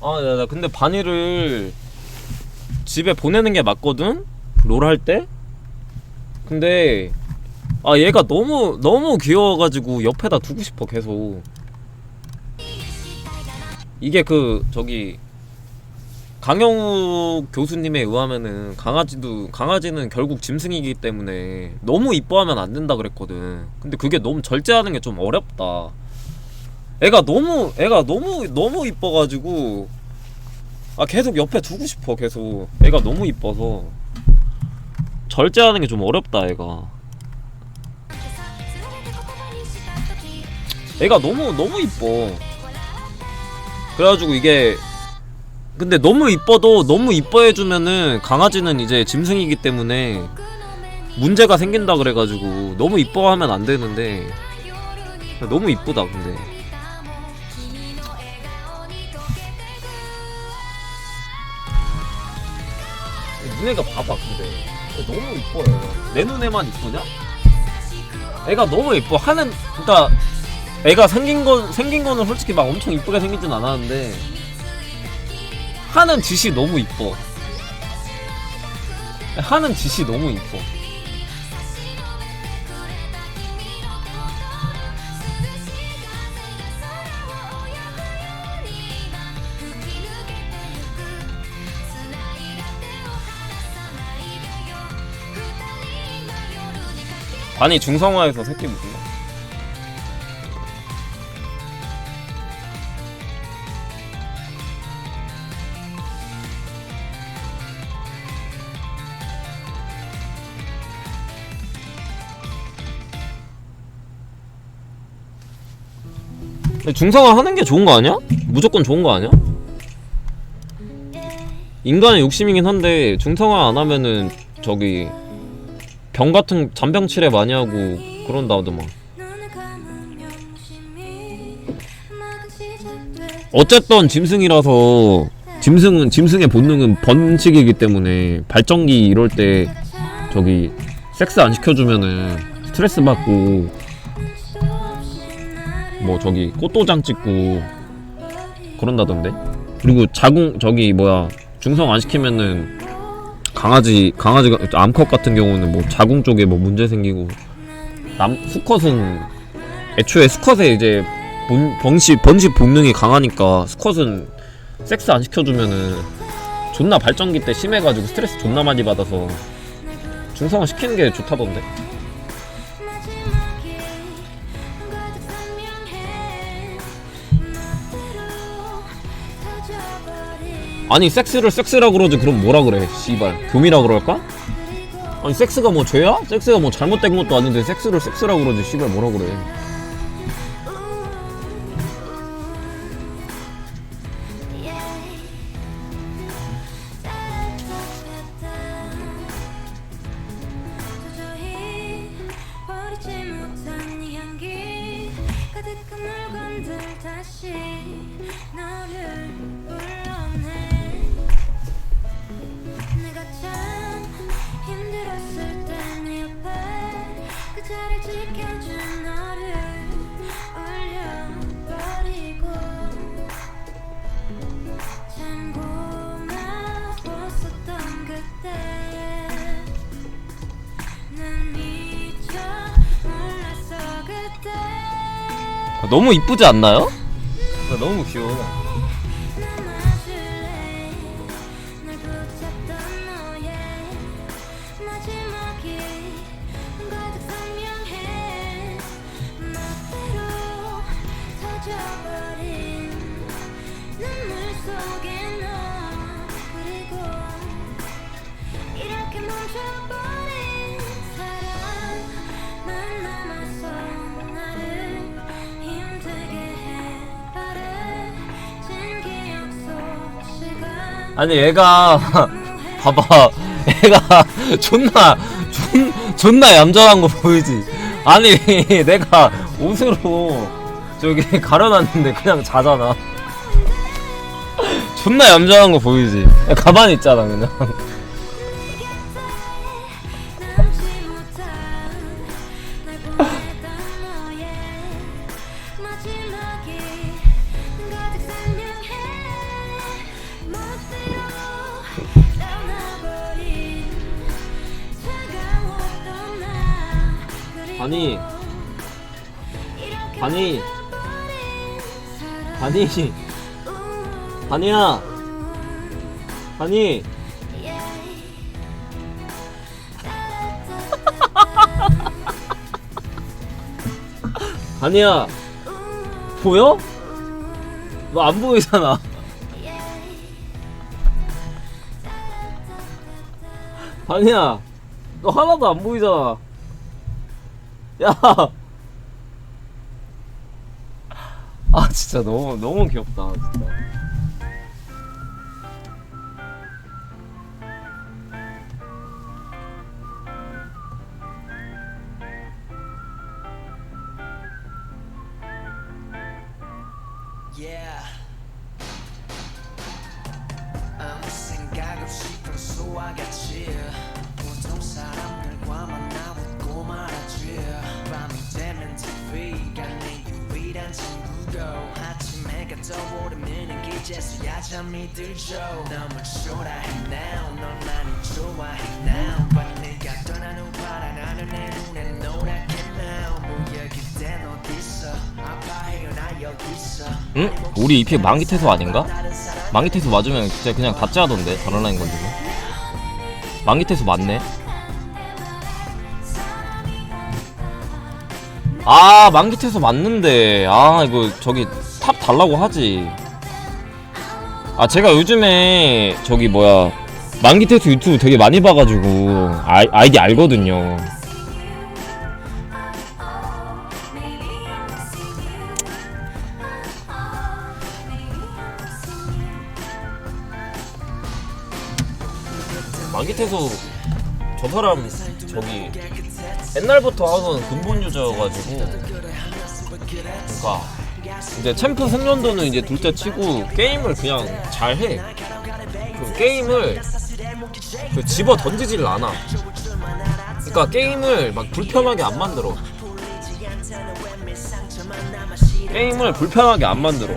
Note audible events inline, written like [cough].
아, 나, 나 근데 바니를 집에 보내는 게 맞거든? 롤 할 때? 근데 아 얘가 너무 너무 귀여워가지고 옆에다 두고 싶어 계속 이게 그 저기 강영우 교수님에 의하면은 강아지도 강아지는 결국 짐승이기 때문에 너무 이뻐하면 안 된다 그랬거든 근데 그게 너무 절제하는 게 좀 어렵다 애가 너무 애가 너무 너무 이뻐가지고 아 계속 옆에 두고 싶어 계속. 애가 너무 이뻐서. 절제하는 게 좀 어렵다 애가. 애가 너무 너무 이뻐. 그래가지고 이게 근데 너무 이뻐도 너무 이뻐해주면은 강아지는 이제 짐승이기 때문에 문제가 생긴다 그래가지고 너무 이뻐하면 안 되는데 너무 이쁘다 근데 눈애가 봐봐 근데. 너무 이뻐요 내 눈에만 이쁘냐? 애가 너무 이뻐. 하는 그니까 애가 생긴 건 생긴 거는 솔직히 막 엄청 이쁘게 생기진 않았는데 하는 짓이 너무 이뻐. 하는 짓이 너무 이뻐 아니 중성화에서 새끼 무슨 거? 중성화 하는 게 좋은 거 아니야? 무조건 좋은 거 아니야? 인간의 욕심이긴 한데 중성화 안 하면은 저기 병 같은 잔병 치레 많이 하고 그런다 하더만. 어쨌든 짐승이라서 짐승은 짐승의 본능은 번식이기 때문에 발전기 이럴 때 저기 섹스 안 시켜주면은 스트레스 받고 뭐 저기 꽃도장 찍고 그런다던데? 그리고 자궁 저기 뭐야 중성 안 시키면은 강아지 강아지가 암컷 같은 경우는 뭐 자궁 쪽에 뭐 문제 생기고 남 수컷은 애초에 수컷에 이제 본, 번식 번식 본능이 강하니까 수컷은 섹스 안 시켜주면은 존나 발전기 때 심해가지고 스트레스 존나 많이 받아서 중성화 시키는 게 좋다던데 아니 섹스를 섹스라 그러지 그럼 뭐라 그래 씨발 교미라 그럴까? 아니 섹스가 뭐 죄야? 섹스가 뭐 잘못된 것도 아닌데 섹스를 섹스라 그러지 씨발 뭐라 그래 너무 이쁘지 않나요? 너무 귀여워 선명해 멋대로 터져버린 눈물 속에 너 그리고 이렇게 멈춰버 아니 얘가 [laughs] 봐봐. 얘가 [laughs] 존나 존, 존나 얌전한 거 보이지? 아니 [laughs] 내가 옷으로 저기 가려놨는데 그냥 자잖아. 존나 얌전한 거 보이지? 가만히 있잖아 그냥 아니 아니 아니 아니야. 아니. [laughs] 아니야. 보여? 너 안 보이잖아. [laughs] 아니야. 너 하나도 안 보이잖아 야 [laughs] 아 진짜 너무 너무 귀엽다 진짜. 잠이 들죠 너무 초라해 now? 널 많이 좋아해 now. but 네가 후 파란 하늘 내 눈에 노랗게 now 뭐야 그땐 어딨어 아파해요 나 여기 있어. 응? 우리 이픽 만기태수 아닌가? 만기태수 맞으면 진짜 그냥 다짜하던데 다른 라인 걸리고 만기태수 맞네. 아 만기태수 맞는데. 아 이거 저기 탑 달라고 하지 아 제가 요즘에 저기 뭐야 만기태수 유튜브 되게 많이 봐가지고 아이, 아이디 알거든요. 만기태수 저 사람 저기 옛날부터 하던 근본 유저여가지고 그러니까 이제 챔프 승련도는 이제 둘째 치고 게임을 그냥 잘해. 그 게임을 그 집어 던지질 않아. 그러니까 게임을 막 불편하게 안 만들어. 게임을 불편하게 안 만들어